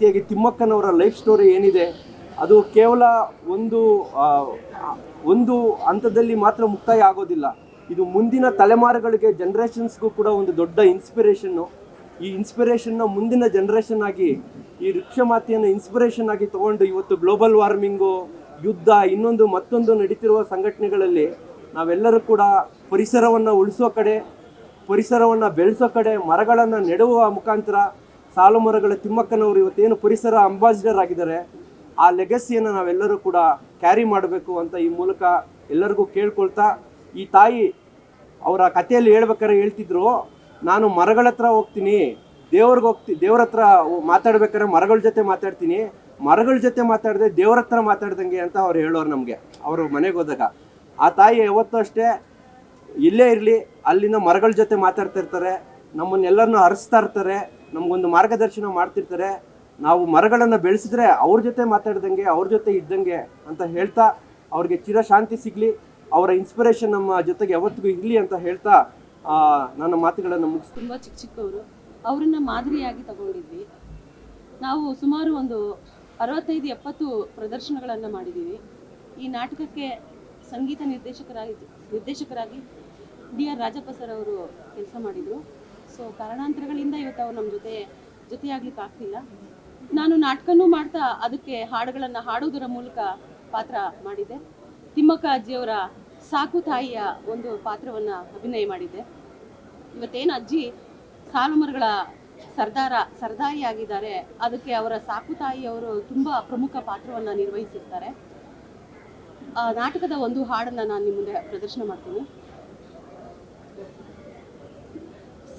ರೀತಿಯಾಗಿ ತಿಮ್ಮಕ್ಕನವರ life story ಏನಿದೆ, ಅದು ಕೇವಲ ಒಂದು ಒಂದು ಹಂತದಲ್ಲಿ ಮಾತ್ರ ಮುಕ್ತಾಯ ಆಗೋದಿಲ್ಲ. ಇದು ಮುಂದಿನ ತಲೆಮಾರುಗಳಿಗೆ ಜನ್ರೇಷನ್ಸ್ಗೂ ಕೂಡ ಒಂದು ದೊಡ್ಡ ಇನ್ಸ್ಪಿರೇಷನ್ನು ಈ ಇನ್ಸ್ಪಿರೇಷನ್ನ ಮುಂದಿನ ಜನ್ರೇಷನ್ ಆಗಿ, ಈ ವೃಕ್ಷಮಾತೆಯನ್ನು ಇನ್ಸ್ಪಿರೇಷನ್ ಆಗಿ ತಗೊಂಡು ಇವತ್ತು ಗ್ಲೋಬಲ್ ವಾರ್ಮಿಂಗು ಯುದ್ಧ, ಇನ್ನೊಂದು ಮತ್ತೊಂದು ನಡೀತಿರುವ ಸಂಘಟನೆಗಳಲ್ಲಿ ನಾವೆಲ್ಲರೂ ಕೂಡ ಪರಿಸರವನ್ನು ಉಳಿಸೋ ಕಡೆ, ಪರಿಸರವನ್ನು ಬೆಳೆಸೋ ಕಡೆ, ಮರಗಳನ್ನು ನೆಡುವ ಮುಖಾಂತರ ಸಾಲು ಮರಗಳ ತಿಮ್ಮಕ್ಕನವರು ಇವತ್ತೇನು ಪರಿಸರ ಅಂಬಾಸಿಡರ್ ಆಗಿದ್ದಾರೆ, ಆ ಲೆಗಸಿಯನ್ನು ನಾವೆಲ್ಲರೂ ಕೂಡ ಕ್ಯಾರಿ ಮಾಡಬೇಕು ಅಂತ ಈ ಮೂಲಕ ಎಲ್ಲರಿಗೂ ಕೇಳ್ಕೊಳ್ತಾ, ಈ ತಾಯಿ ಅವರ ಕಥೆಯಲ್ಲಿ ಹೇಳ್ಬೇಕಾದ್ರೆ ಹೇಳ್ತಿದ್ರು, ನಾನು ಮರಗಳ ಹತ್ರ ಹೋಗ್ತೀನಿ, ದೇವ್ರಿಗೆ ಹೋಗ್ತಿ, ದೇವ್ರ ಹತ್ರ ಮಾತಾಡ್ಬೇಕಾದ್ರೆ ಮರಗಳ ಜೊತೆ ಮಾತಾಡ್ತೀನಿ, ಮರಗಳ ಜೊತೆ ಮಾತಾಡದೆ ದೇವ್ರ ಹತ್ರ ಮಾತಾಡ್ದಂಗೆ ಅಂತ ಅವ್ರು ಹೇಳೋರು ನಮಗೆ, ಅವರು ಮನೆಗೆ ಹೋದಾಗ. ಆ ತಾಯಿ ಯಾವತ್ತೂ ಅಷ್ಟೇ, ಇಲ್ಲೇ ಇರಲಿ ಅಲ್ಲಿನ ಮರಗಳ ಜೊತೆ ಮಾತಾಡ್ತಾ ಇರ್ತಾರೆ, ನಮ್ಮನ್ನೆಲ್ಲರನ್ನು ಹರಿಸ್ತಾ ಇರ್ತಾರೆ ನಮಗೊಂದು ಮಾರ್ಗದರ್ಶನ ಮಾಡ್ತಿರ್ತಾರೆ. ನಾವು ಮರಗಳನ್ನು ಬೆಳೆಸಿದ್ರೆ ಅವ್ರ ಜೊತೆ ಮಾತಾಡ್ದಂಗೆ, ಅವ್ರ ಜೊತೆ ಇದ್ದಂಗೆ ಅಂತ ಹೇಳ್ತಾ ಅವ್ರಿಗೆ ಚಿರಶಾಂತಿ ಸಿಗಲಿ, ಅವರ ಇನ್ಸ್ಪಿರೇಷನ್ ನಮ್ಮ ಜೊತೆಗೆ ಯಾವತ್ತಿಗೂ ಇರಲಿ ಅಂತ ಹೇಳ್ತಾ ನನ್ನ ಮಾತುಗಳನ್ನು ಮುಗಿಸ್ ತುಂಬ ಚಿಕ್ಕ ಚಿಕ್ಕವರು, ಅವರನ್ನ ಮಾದರಿಯಾಗಿ ತಗೊಂಡಿದ್ವಿ. ನಾವು ಸುಮಾರು ಒಂದು ಅರವತ್ತೈದು, ಎಪ್ಪತ್ತು ಪ್ರದರ್ಶನಗಳನ್ನು ಮಾಡಿದ್ದೀವಿ ಈ ನಾಟಕಕ್ಕೆ ಸಂಗೀತ ನಿರ್ದೇಶಕರಾಗಿ ನಿರ್ದೇಶಕರಾಗಿ ಡಿ ಆರ್ ರಾಜಪ್ಪ ಸರ್ ಅವರು ಕೆಲಸ ಮಾಡಿದರು. ಸೊ ಕಾರಣಾಂತರಗಳಿಂದ ಇವತ್ತು ಅವ್ರು ನಮ್ಮ ಜೊತೆ ಜೊತೆಯಾಗ್ಲಿಕ್ಕೆ ಆಗ್ತಿಲ್ಲ. ನಾನು ನಾಟಕನೂ ಮಾಡ್ತಾ ಅದಕ್ಕೆ ಹಾಡುಗಳನ್ನು ಹಾಡೋದರ ಮೂಲಕ ಪಾತ್ರ ಮಾಡಿದ್ದೆ. ತಿಮ್ಮಕ್ಕ ಅಜ್ಜಿಯವರ ಸಾಕು ತಾಯಿಯ ಒಂದು ಪಾತ್ರವನ್ನು ಅಭಿನಯ ಮಾಡಿದ್ದೆ. ಇವತ್ತೇನು ಅಜ್ಜಿ ಸಾಲು ಮರಗಳ ಸರ್ದಾರ ಸರ್ದಾರಿಯಾಗಿದ್ದಾರೆ ಅದಕ್ಕೆ ಅವರ ಸಾಕು ತಾಯಿಯವರು ತುಂಬಾ ಪ್ರಮುಖ ಪಾತ್ರವನ್ನ ನಿರ್ವಹಿಸಿರ್ತಾರೆ. ಆ ನಾಟಕದ ಒಂದು ಹಾಡನ್ನ ನಾನು ನಿಮ್ಮ ಮುಂದೆ ಪ್ರದರ್ಶನ ಮಾಡ್ತೀನಿ.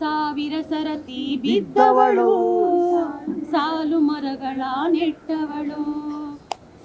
ಸಾವಿರ ಸರತಿ ಬಿದ್ದವಳು. ಸಾಲು ಮರಗಳ ನೆಟ್ಟವಳು.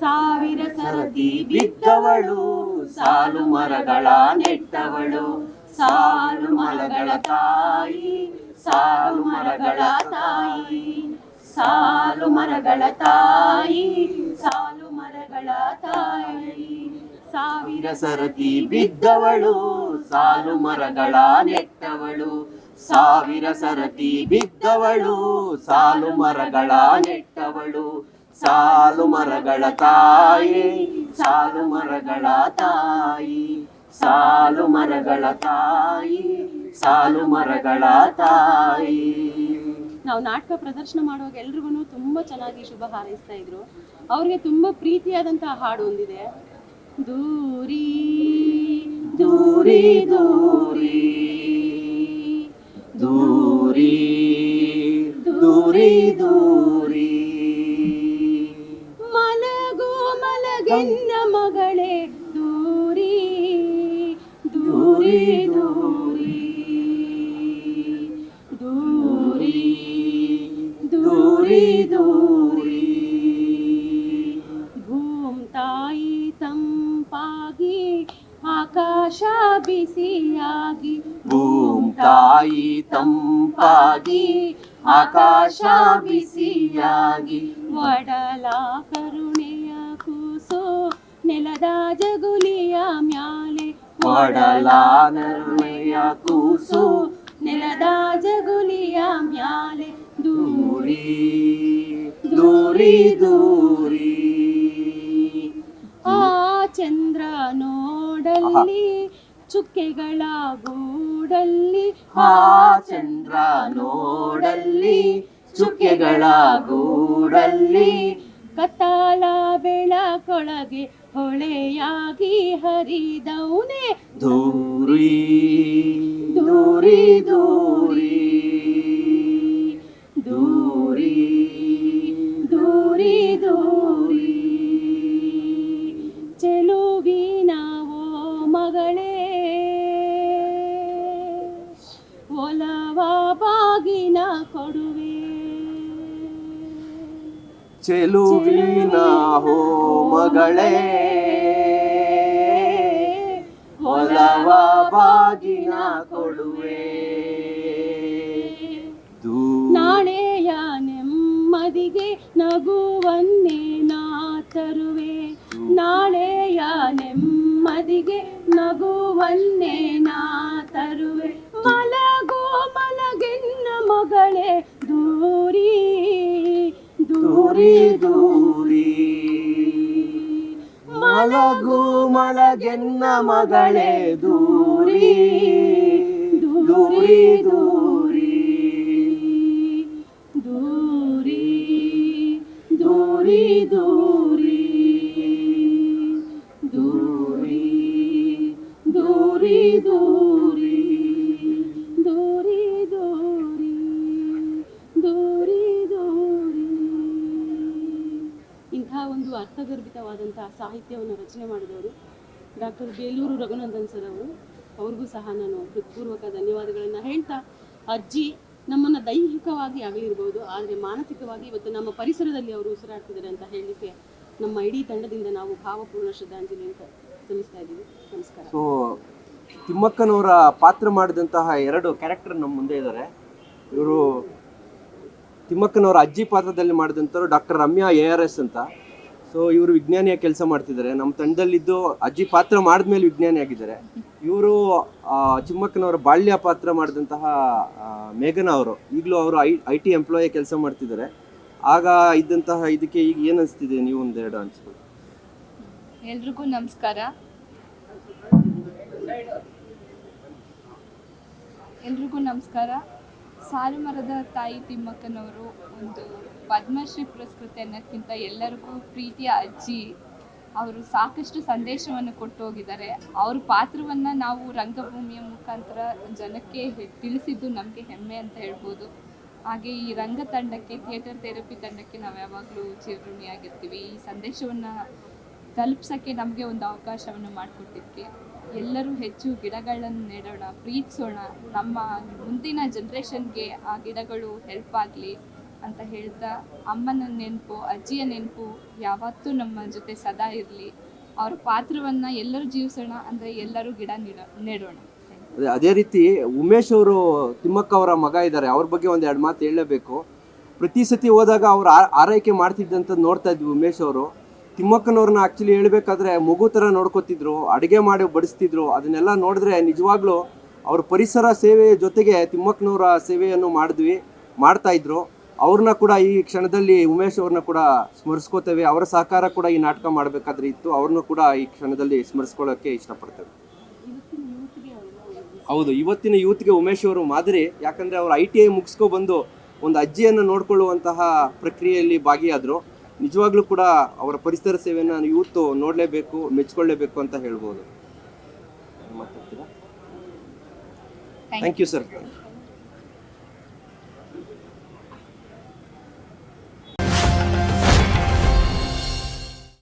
ಸಾವಿರ ಸರತಿ ಬಿದ್ದವಳು. ಸಾಲು ಮರಗಳ ನೆಟ್ಟವಳು. ಸಾಲು ಮರಗಳ ತಾಯಿ. ಸಾಲು ಮರಗಳ ತಾಯಿ. ಸಾಲು ಮರಗಳ ತಾಯಿ. ಸಾಲು ಮರಗಳ ತಾಯಿ. ಸಾವಿರ ಸರತಿ ಬಿದ್ದವಳು. ಸಾಲು ಮರಗಳ ನೆಟ್ಟವಳು. ಸಾವಿರ ಸರತಿ ಬಿದ್ದವಳು, ಸಾಲು ಮರಗಳ ನೆಟ್ಟವಳು. ಸಾಲು ಮರಗಳ ತಾಯಿ, ಸಾಲು ಮರಗಳ ತಾಯಿ. ಸಾಲು ಮರಗಳ ತಾಯಿ, ಸಾಲು ಮರಗಳ ತಾಯಿ. ನಾವು ನಾಟಕ ಪ್ರದರ್ಶನ ಮಾಡುವಾಗ ಎಲ್ರಿಗೂ ತುಂಬಾ ಚೆನ್ನಾಗಿ ಶುಭ ಹಾರೈಸ್ತಾ ಇದ್ರು. ಅವ್ರಿಗೆ ತುಂಬಾ ಪ್ರೀತಿಯಾದಂತಹ ಹಾಡು ಒಂದಿದೆ. ದೂರಿ ದೂರಿ ದೂರಿ. ದೂರಿ ದೂರಿ ದೂರಿ. ಮಲಗೋ ಮಲಗೆನ್ನ ಮಗಳೇ ದೂರಿ ದೂರಿ ದೂರಿ. ದೂರಿ ದೂರಿ ದೂರಿ. ಭೂಮ ತಾಯಿ ತಂಪಾಗಿ ಆಕಾಶ ಬಿಸಿಯಾಗಿ. ಭೂಮ್ ತಾಯಿ ತಂಪಾಗಿ ಆಕಾಶ ಬಿಸಿಯಾಗಿ. ಒಡಲ ಕರುಣೆಯ ಕೂಸೋ ನೆಲದ ಜಗುಲಿಯ ಮ್ಯಾಲೆ. ಒಡಲ ಕರುಣೆಯ ಕೂಸು ನೆಲದ ಜಗುಲಿಯ ಮ್ಯಾಲೆ. ದೂರಿ ದೂರಿ ದೂರಿ. ಆ ಚಂದ್ರ ನೋಡಲ್ಲಿ ಚುಕ್ಕೆಗಳ ಗೂಡಲ್ಲಿ ಆ ಚಂದ್ರ ನೋಡಲ್ಲಿ ಚುಕ್ಕೆಗಳ ಗೂಡಲ್ಲಿ ಕತಾಳ ಬೆಳಕೊಳಗೆ ಹೊಳೆಯಾಗಿ ಹರಿದೌನೆ ದೂರಿ. ದೂರಿ ದೂರಿ. ದೂರಿ ದೂರಿ ದೂರಿ. ಚೆಲುವಿನ ಹೋಮಗಳೇ ಹೊಲವ ಬಾಗಿನ ಕೊಡುವೆ. ನಾಳೆಯ ನೆಮ್ಮದಿಗೆ ನಗುವನ್ನೇ ನಾ ತರುವೆ. ನಾಳೆಯ ನೆಮ್ಮದಿಗೆ ನಗುವನ್ನೇ ನಾ ತರುವೆ. ದೂರಿ ದೂರಿ ಮಲಗು ಮಲಗೆನ್ನ ಮಗಳೇ ದೂರಿ. ದೂರಿ ದೂರಿ. ದೂರಿ ದೂರಿ ದೂರಿ. ಒಂದು ಅರ್ಥಗರ್ಭಿತವಾದಂತಹ ಸಾಹಿತ್ಯವನ್ನು ರಚನೆ ಮಾಡಿದವರು ಡಾಕ್ಟರ್ ಬೇಲೂರು ರಘುನಂದನ್ ಸರ್ ಅವರು. ಅವ್ರಿಗೂ ಸಹ ನಾನು ಹೃತ್ಪೂರ್ವಕ ಧನ್ಯವಾದಗಳನ್ನು ಹೇಳ್ತಾ ಅಜ್ಜಿ ನಮ್ಮನ್ನು ದೈಹಿಕವಾಗಿ ಆಗಲಿರ್ಬೋದು, ಆದರೆ ಮಾನಸಿಕವಾಗಿ ಇವತ್ತು ನಮ್ಮ ಪರಿಸರದಲ್ಲಿ ಅವರು ಉಸಿರಾಡ್ತಿದ್ದಾರೆ ಅಂತ ಹೇಳಲಿಕ್ಕೆ ನಮ್ಮ ಇಡೀ ತಂಡದಿಂದ ನಾವು ಭಾವಪೂರ್ಣ ಶ್ರದ್ಧಾಂಜಲಿ ಅಂತ ಸಲ್ಲಿಸ್ತಾ ಇದ್ದೀವಿ. ನಮಸ್ಕಾರ. ಸೊ ತಿಮ್ಮಕ್ಕನವರ ಪಾತ್ರ ಮಾಡಿದಂತಹ ಎರಡು ಕ್ಯಾರೆಕ್ಟರ್ ನಮ್ಮ ಮುಂದೆ ಇದ್ದಾರೆ. ಇವರು ತಿಮ್ಮಕ್ಕನವರ ಅಜ್ಜಿ ಪಾತ್ರದಲ್ಲಿ ಮಾಡಿದಂಥವ್ರು doctor Ramya A R S ಅಂತ. ಸೊ ಇವರು ವಿಜ್ಞಾನಿಯ ಕೆಲಸ ಮಾಡ್ತಿದ್ದಾರೆ. ನಮ್ಮ ತಂಡದಲ್ಲಿದ್ದು ಅಜ್ಜಿ ಪಾತ್ರ ಮಾಡಿದ್ಮೇಲೆ ವಿಜ್ಞಾನಿ ಆಗಿದ್ದಾರೆ. ಇವರು ಚಿಮ್ಮಕ್ಕನವರ ಬಾಲ್ಯ ಪಾತ್ರ ಮಾಡಿದಂತಹ ಮೇಘನಾ ಅವರು. ಈಗಲೂ ಅವರು ಐ ಐ ಟಿ ಎಂಪ್ಲಾಯಿ ಕೆಲಸ ಮಾಡ್ತಿದ್ದಾರೆ. ಆಗ ಇದ್ದಂತಹ ಇದಕ್ಕೆ ಈಗ ಏನು ಅನಿಸ್ತಿದೆ ನೀವು ಒಂದೆರಡು ಅನಿಸ್ಬೋದು? ಎಲ್ರಿಗೂ ನಮಸ್ಕಾರ. ಎಲ್ರಿಗೂ ನಮಸ್ಕಾರ. ಸಾಲುಮರದ ತಾಯಿ ತಿಮ್ಮಕ್ಕನವರು ಒಂದು ಪದ್ಮಶ್ರೀ ಪುರಸ್ಕೃತಿ ಅನ್ನೋಕ್ಕಿಂತ ಎಲ್ಲರಿಗೂ ಪ್ರೀತಿಯ ಅಜ್ಜಿ. ಅವರು ಸಾಕಷ್ಟು ಸಂದೇಶವನ್ನು ಕೊಟ್ಟು ಹೋಗಿದ್ದಾರೆ ಅವ್ರ ಪಾತ್ರವನ್ನು ನಾವು ರಂಗಭೂಮಿಯ ಮುಖಾಂತರ ಜನಕ್ಕೆ ತಿಳಿಸಿದ್ದು ನಮಗೆ ಹೆಮ್ಮೆ ಅಂತ ಹೇಳ್ಬೋದು. ಹಾಗೆ ಈ ರಂಗ ತಂಡಕ್ಕೆ ಥಿಯೇಟರ್ ಥೆರಪಿ ತಂಡಕ್ಕೆ ನಾವು ಯಾವಾಗಲೂ ಚಿರಋಣಿಯಾಗಿರ್ತೀವಿ. ಈ ಸಂದೇಶವನ್ನು ತಲುಪ್ಸೋಕ್ಕೆ ನಮಗೆ ಒಂದು ಅವಕಾಶವನ್ನು ಮಾಡಿಕೊಟ್ಟಿದ್ದಕ್ಕೆ ಎಲ್ಲರೂ ಹೆಚ್ಚು ಗಿಡಗಳನ್ನು ನೆಡೋಣ, ಪ್ರೀತಿಸೋಣ. ನಮ್ಮ ಮುಂದಿನ ಜನ್ರೇಷನ್ಗೆ ಆ ಗಿಡಗಳು ಹೆಲ್ಪ್ ಆಗಲಿ ಅಂತ ಹೇಳ್ತಾ ಅಮ್ಮನ ನೆನಪು, ಅಜ್ಜಿಯ ನೆನಪು ಯಾವತ್ತೂ ನಮ್ಮ ಜೊತೆ ಸದಾ ಇರಲಿ. ಅವ್ರ ಪಾತ್ರವನ್ನು ಎಲ್ಲರೂ ಜೀವಿಸೋಣ ಅಂದರೆ ಎಲ್ಲರೂ ಗಿಡ ನೆಡ, ನೆಡೋಣ. ಅದೇ ಅದೇ ರೀತಿ ಉಮೇಶ್ ಅವರು, ತಿಮ್ಮಕ್ಕ ಅವರ ಮಗ ಇದ್ದಾರೆ. ಅವ್ರ ಬಗ್ಗೆ ಒಂದು ಎರಡು ಮಾತು ಹೇಳಲೇಬೇಕು ಪ್ರತಿ ಸತಿ ಹೋದಾಗ ಅವ್ರು ಆರೈಕೆ ಮಾಡ್ತಿದ್ದಂತ ನೋಡ್ತಾ ಇದ್ವಿ ಉಮೇಶ್ ಅವರು. ತಿಮ್ಮಕ್ಕನವ್ರನ್ನ ಆ್ಯಕ್ಚುಲಿ ಹೇಳಬೇಕಾದ್ರೆ ಮಗು ಥರ ನೋಡ್ಕೋತಿದ್ರು, ಅಡುಗೆ ಮಾಡಿ ಬಡಿಸ್ತಿದ್ರು, ಅದನ್ನೆಲ್ಲ ನೋಡಿದ್ರೆ ನಿಜವಾಗ್ಲೂ ಅವ್ರ ಪರಿಸರ ಸೇವೆಯ ಜೊತೆಗೆ ತಿಮ್ಮಕ್ಕನವರ ಸೇವೆಯನ್ನು ಮಾಡಿದ್ವಿ ಮಾಡ್ತಾಯಿದ್ರು ಅವ್ರನ್ನ ಕೂಡ ಈ ಕ್ಷಣದಲ್ಲಿ ಉಮೇಶ್ ಅವ್ರನ್ನ ಕೂಡ ಸ್ಮರಿಸ್ಕೋತೇವೆ. ಅವರ ಸಹಕಾರ ಕೂಡ ಈ ನಾಟಕ ಮಾಡಬೇಕಾದ್ರೆ ಇತ್ತು. ಅವ್ರನ್ನೂ ಕೂಡ ಈ ಕ್ಷಣದಲ್ಲಿ ಸ್ಮರಿಸ್ಕೊಳ್ಳೋಕ್ಕೆ ಇಷ್ಟಪಡ್ತೇವೆ. ಹೌದು, ಇವತ್ತಿನ ಯೂತ್ಗೆ ಉಮೇಶ್ ಅವರು ಮಾದರಿ. ಯಾಕಂದರೆ ಅವರು ಐ ಟಿ ಐ ಮುಗಿಸ್ಕೊ ಬಂದು ಒಂದು ಅಜ್ಜಿಯನ್ನು ನೋಡಿಕೊಳ್ಳುವಂತಹ ಪ್ರಕ್ರಿಯೆಯಲ್ಲಿ ಭಾಗಿಯಾದರು. ನಿಜವಾಗ್ಲೂ ಕೂಡ ಅವರ ಪರಿಸರ ಸೇವೆಯನ್ನು ಇವತ್ತು ನೋಡಲೇಬೇಕು ಮೆಚ್ಕೊಳ್ಳೇಬೇಕು ಅಂತ ಹೇಳ್ಬೋದು. Thank you sir